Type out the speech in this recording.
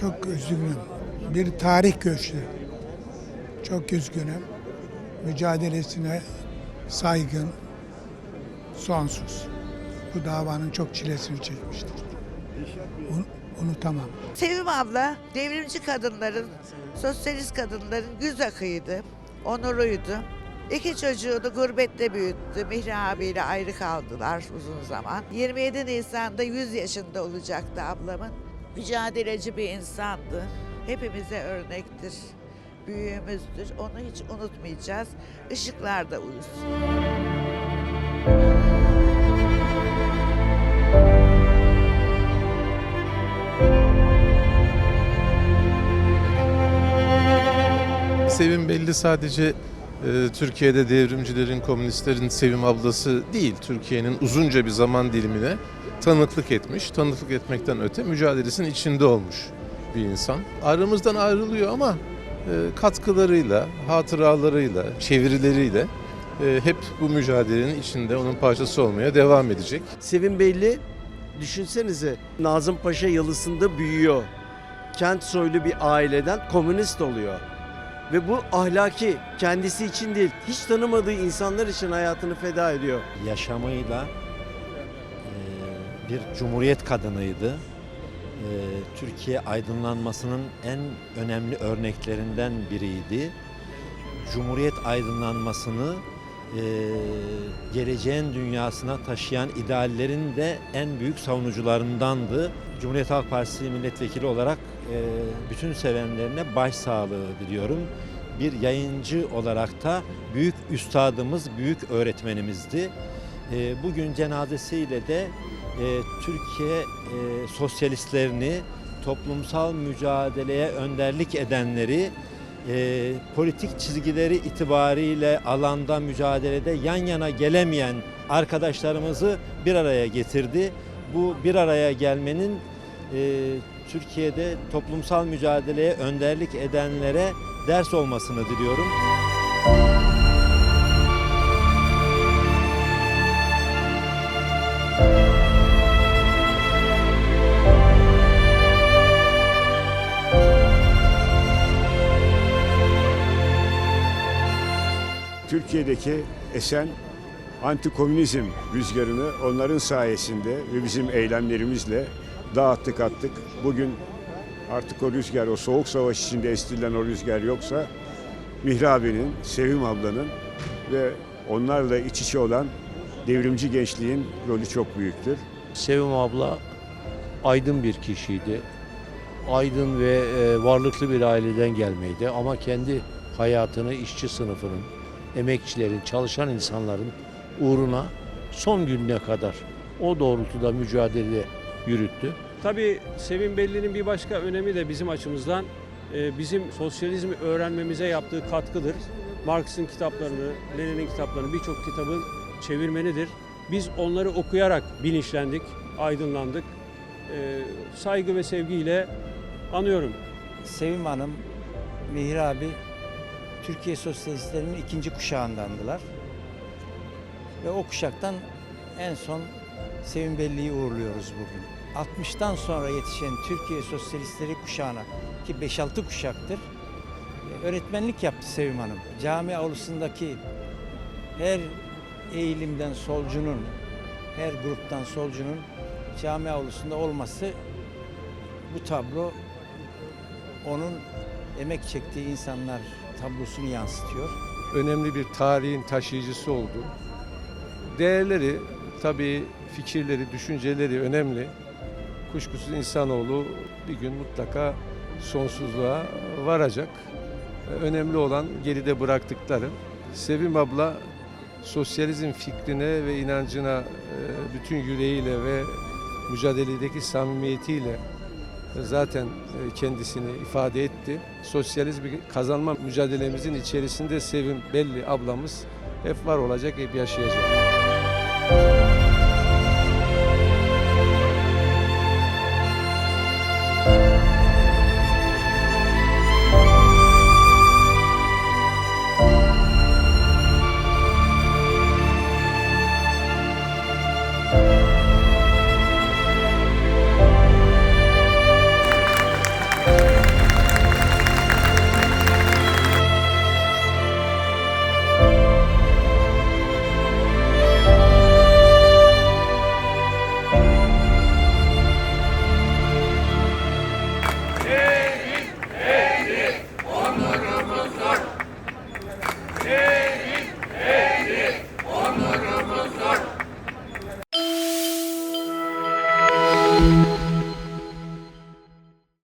Çok üzgünüm. Bir tarih göçtü. Çok üzgünüm. Mücadelesine saygın, sonsuz. Bu davanın çok çilesini çekmiştir. Un- unutamam. Sevim abla devrimci kadınların, sosyalist kadınların güz akıydı, onuruydu. İki çocuğunu gurbette büyüttü. Mihri abiyle ayrı kaldılar uzun zaman. 27 Nisan'da 100 yaşında olacaktı ablamın. Mücadeleci bir insandı. Hepimize örnektir. Büyüğümüzdür. Onu hiç unutmayacağız. Işıklarda uyusun. Sevim belli sadece Türkiye'de devrimcilerin, komünistlerin Sevim ablası değil. Türkiye'nin uzunca bir zaman dilimine tanıklık etmiş. Tanıklık etmekten öte mücadelesinin içinde olmuş bir insan. Aramızdan ayrılıyor ama e, katkılarıyla, hatıralarıyla, çevirileriyle e, hep bu mücadelenin içinde onun parçası olmaya devam edecek. Sevim Belli düşünsenize Nazım Paşa yalısında büyüyor. Kent soylu bir aileden komünist oluyor. Ve bu ahlaki kendisi için değil hiç tanımadığı insanlar için hayatını feda ediyor. yaşamıyla e, bir cumhuriyet kadınıydı. E, Türkiye aydınlanmasının en önemli örneklerinden biriydi. Cumhuriyet aydınlanmasını e, geleceğin dünyasına taşıyan ideallerin de en büyük savunucularındandı. Cumhuriyet Halk Partisi milletvekili olarak e, bütün sevenlerine başsağlığı diliyorum. Bir yayıncı olarak da büyük üstadımız, büyük öğretmenimizdi. E, Bugün cenazesiyle de e, Türkiye e, sosyalistlerini, toplumsal mücadeleye önderlik edenleri, e, politik çizgileri itibariyle alanda mücadelede yan yana gelemeyen arkadaşlarımızı bir araya getirdi. Bu bir araya gelmenin e, Türkiye'de toplumsal mücadeleye önderlik edenlere ders olmasını diliyorum. Türkiye'deki esen antikomünizm rüzgarını onların sayesinde ve bizim eylemlerimizle dağıttık attık. Bugün artık o rüzgar, o soğuk savaş içinde estirilen o rüzgar yoksa Mihri abinin, Sevim ablanın ve onlarla iç içe olan devrimci gençliğin rolü çok büyüktür. Sevim abla aydın bir kişiydi. Aydın ve e, varlıklı bir aileden gelmeydi ama kendi hayatını işçi sınıfının, emekçilerin, çalışan insanların uğruna son gününe kadar o doğrultuda mücadele yürüttü. Tabii Sevim Belli'nin bir başka önemi de bizim açımızdan e, bizim sosyalizmi öğrenmemize yaptığı katkıdır. Marx'ın kitaplarını, Lenin'in kitaplarını birçok kitabın çevirmenidir. Biz onları okuyarak bilinçlendik, aydınlandık. E, Saygı ve sevgiyle anıyorum. Sevim Hanım, Mihri abi Türkiye Sosyalistlerinin ikinci kuşağındandılar. Ve o kuşaktan en son Sevim Belli'yi uğurluyoruz bugün. 60'tan sonra yetişen Türkiye Sosyalistleri kuşağına ki 5-6 kuşaktır e, öğretmenlik yaptı Sevim Hanım. Cami avlusundaki her eğilimden solcunun, her gruptan solcunun cami avlusunda olması bu tablo onun emek çektiği insanlar tablosunu yansıtıyor. önemli bir tarihin taşıyıcısı oldu. Değerleri, tabii fikirleri, düşünceleri önemli. Kuşkusuz insanoğlu bir gün mutlaka sonsuzluğa varacak. Önemli olan geride bıraktıkları. Sevim abla sosyalizm fikrine ve inancına e, bütün yüreğiyle ve mücadeledeki samimiyetiyle zaten e, kendisini ifade etti. Sosyalizmi kazanma mücadelemizin içerisinde Sevim Belli ablamız hep var olacak, hep yaşayacak.